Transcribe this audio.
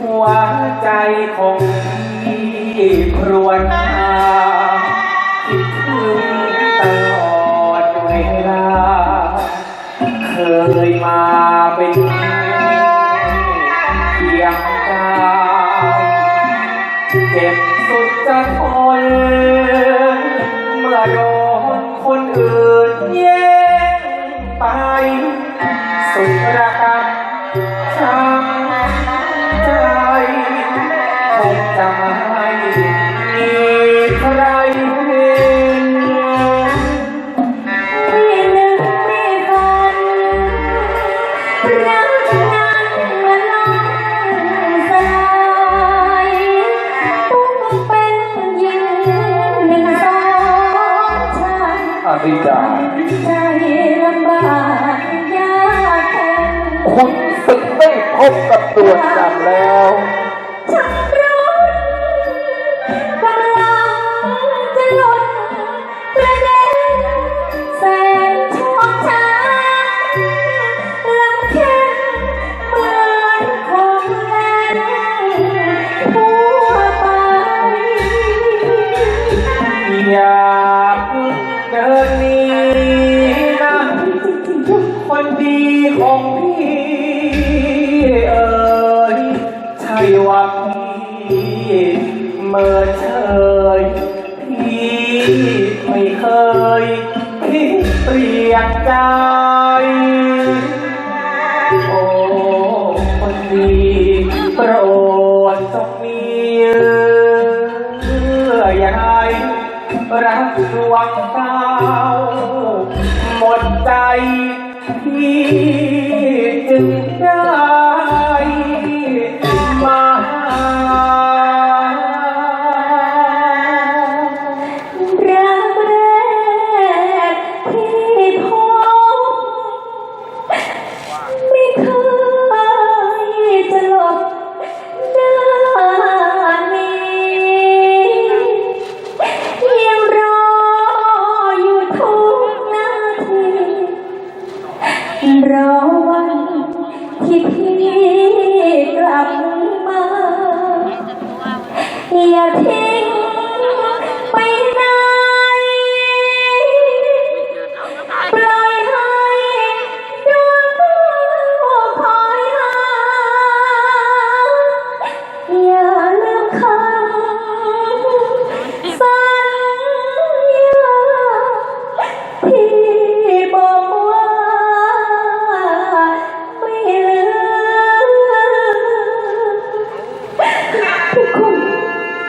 หัวใจของพี่ครวนหาคอดเวลเคยมาเป็นเพียงตาเก็บสุดจะทนเมื่อโดนคนอื่นแย่ คงจะไม่มีใครเห็นไม่นึกไม่ฝันรักนั้นมันล่มสลายต้องเป็นหญิงหนึ่งสองชายอธิดาใจลำบากยากแค้นคุณศึกได้พบกับตัวจันแล้ว ฉัน ของพี่เอ๋ยใช่ว่าพี่เมื่อเชยพี่ไม่เคยคิดเปลี่ยนใจโอ้คนดีโปรดจงมีเยื่อใยรักดวงดาวหมดใจ ที่จึ รอวันที่พี่กลับมาอย่าทิ้